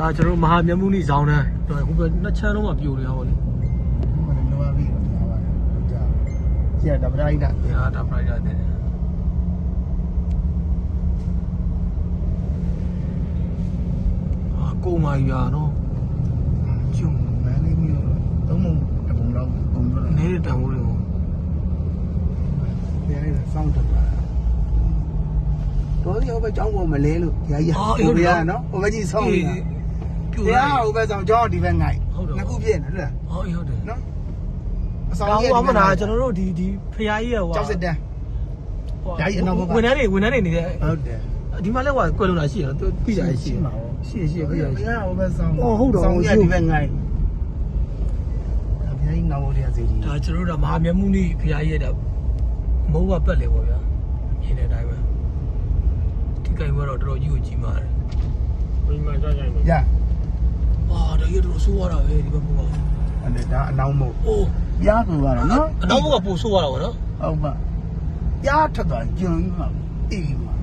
ဒါကျွန်တော်တို့မဟာမြတ်မှုနိဇောင်းတန်းဟိုဘက်နှစ်ချမ်းလုံးမှာပြိုနေတာပေါ့လေမနလောပြီးတော့ညာပါတယ်ကြာကျက်တပတိုင်းတာ။ဒါဒါပရိုက်တာတဲ့။အာကိုမာကြီးပါနော်ကျုံမန်းလေးမျိုးသုံးမတပုံတော့ပုံတော့။နေတဲ့တန်ဖိုးတွေကိုပြန်လိုက်စောင့်တက်တာတော်ဒီဟိုဘက်ကျောင်းပေါ်မလဲလို့တရားကြီးဟိုဘက်နော်ဟိုဘက်ကြီးဆောင်းနေတာ ပြိုတလာရားဟိုဘက်ဆောင်ကျောင်းဒီဘက်ငိုက်နှစ်ခုပြည့်နေလားဟုတ်ဟုတ်တယ်နော်အ။ဆောင်ကောင်းကြီးပါမလားကျွန်တော်တို့ဒီဒီဖရားကြီးရဲ့ဟိုကျောက်စစ်တန်းဝန်ထမ်းတွေဝန်ထမ်းတွေနေတဲ့ဟုတ်တယ်ဒီမှာလည်းဟိုကွယ်လုံးလာရှိရတော့သူပြကြရရှိရှိရှိပြရရှိဘယ်ဟိုဘက်ဆောင်အော်ဟုတ်တော့ဆောင်ကြီးဒီဘက်ငိုက်အဖေကြီးနောက်ရစီဒီဒါကျွန်တော်တို့ကမဟာမြတ်မှုနိဖရားကြီးရဲ့မဟုတ်ဘပတ်လေပေါ့ဗျာမြင်တဲ့အတိုင်းပဲဒီကိစ္စကတော့တော်တော်ကြီးကိုကြီးမားတယ်ဘယ်မှာကြာကြာနေရအာဒါ ကြီးတော့ဆိုးရတာပဲဒီဘက်ဘုကအဲ့ဒါအနောင်မို့အိုးပြားကူကတော့နော်အနောက်ဘက်ကပို့ဆိုးရတာပေါ့နော်ဟုတ်ပါပြားထက်သွားကျုံမှာအေးမှာ